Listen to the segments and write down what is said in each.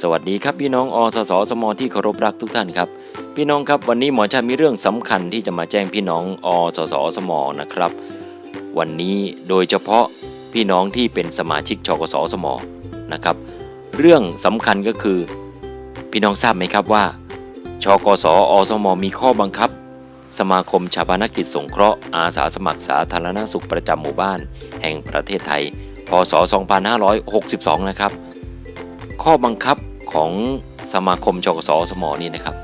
สวัสดีครับพี่น้องอสสสมที่เคารพรักทุกท่านครับ พี่น้องครับวันนี้หมอชาติมีเรื่องสำคัญที่จะมาแจ้งพี่น้องอสสสมนะครับ วันนี้โดยเฉพาะพี่น้องที่เป็นสมาชิกชกสสมนะครับ เรื่องสำคัญก็คือ พี่น้องทราบไหมครับว่าชกสอสมมีข้อบังคับ สมาคมชาปนกิจสงเคราะห์อาสาสมัครสาธารณสุขประจำหมู่บ้าน แห่งประเทศไทย พศ 2562 นะครับ ข้อบังคับ ของสมาคมชกสสมนี่นะครับ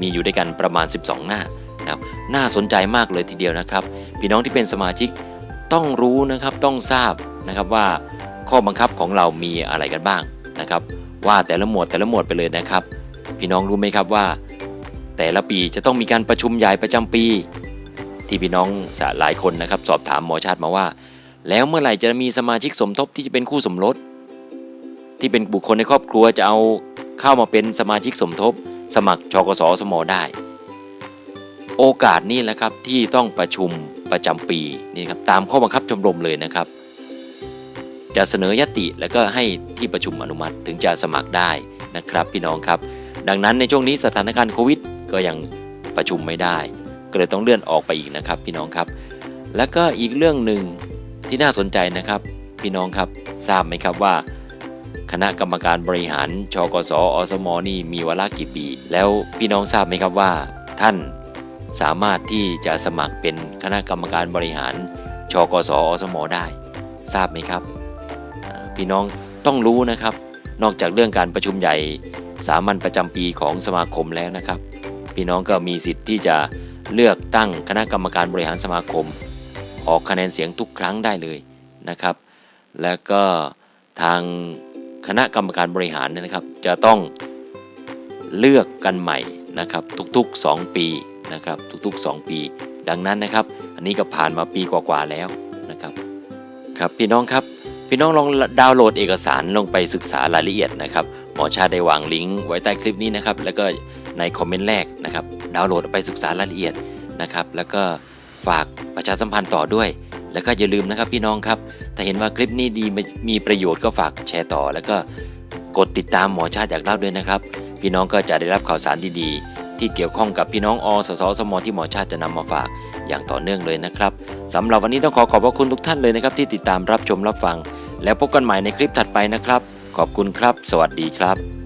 มีอยู่ด้วยกันประมาณ 12 หน้านะครับน่าสนใจมากเลยทีเดียวนะครับ พี่น้องที่เป็นสมาชิกต้องรู้นะครับต้องทราบนะครับว่าข้อบังคับของเรามีอะไรกันบ้างนะครับ ว่าแต่ละหมวดแต่ละหมวดไปเลยนะครับ พี่น้องรู้ไหมครับว่า แต่ละปีจะต้องมีการประชุมใหญ่ประจำปี ที่พี่น้องหลายคนนะครับ สอบถามหมอชาติมาว่า แล้วเมื่อไหร่จะมีสมาชิกสมทบที่จะเป็นคู่สมรส ที่เป็นบุคคลในครอบครัวจะเอาเข้ามาเป็นสมาชิกสมทบ สมัครชกสสมได้ โอกาสนี้แหละครับที่ต้องประชุมประจำปีนี่ครับตามข้อบังคับชมรมเลยนะครับ จะเสนอยติแล้วก็ให้ที่ประชุมอนุมัติถึงจะสมัครได้นะครับ พี่น้องครับ ดังนั้นในช่วงนี้สถานการณ์โควิดก็ยังประชุมไม่ได้ ก็เลยต้องเลื่อนออกไปอีกนะครับ พี่น้องครับ แล้วก็อีกเรื่องหนึ่งที่น่าสนใจนะครับ พี่น้องครับทราบไหมครับว่า คณะกรรมการบริหารชกสอสมนี่มีวาระกี่ปี แล้วพี่น้องทราบไหมครับว่า ท่านสามารถที่จะสมัครเป็นคณะกรรมการบริหารชกสอสมได้ ทราบไหมครับ พี่น้องต้องรู้นะครับ นอกจากเรื่องการประชุมใหญ่สามัญประจำปีของสมาคมแล้วนะครับ พี่น้องก็มีสิทธิ์ที่จะเลือกตั้งคณะกรรมการบริหารสมาคม ออกคะแนนเสียงทุกครั้งได้เลยนะครับ แล้วก็ทาง คณะกรรมการบริหารเนี่ยนะครับ จะต้องเลือกกันใหม่นะครับ ทุกๆ 2 ปีนะครับ ทุกๆ 2 ปี ดังนั้นนะครับ อันนี้ก็ผ่านมาปีกว่าๆแล้วนะครับครับพี่น้องครับพี่น้องลองดาวน์โหลดเอกสารลงไปศึกษารายละเอียดนะครับหมอชาได้วางลิงก์ไว้ใต้คลิปนี้นะครับ แล้วก็ในคอมเมนต์แรกนะครับ ดาวน์โหลดไปศึกษารายละเอียดนะครับ แล้วก็ฝากประชาสัมพันธ์ต่อด้วย แล้วก็อย่าลืมนะครับพี่น้องครับ ถ้าเห็นว่าคลิปนี้ดีมีประโยชน์ก็ฝากแชร์ต่อ แล้วก็กดติดตามหมอชาติอยากเล่าด้วยนะครับ พี่น้องก็จะได้รับข่าวสารดีๆ ที่เกี่ยวข้องกับพี่น้องอสสสมที่หมอชาติจะนำมาฝากอย่างต่อเนื่องเลยนะครับสำหรับวันนี้ต้องขอขอบพระคุณทุกท่านเลยนะครับ ที่ติดตามรับชมรับฟัง แล้วพบกันใหม่ในคลิปถัดไปนะครับ ขอบคุณครับ สวัสดีครับ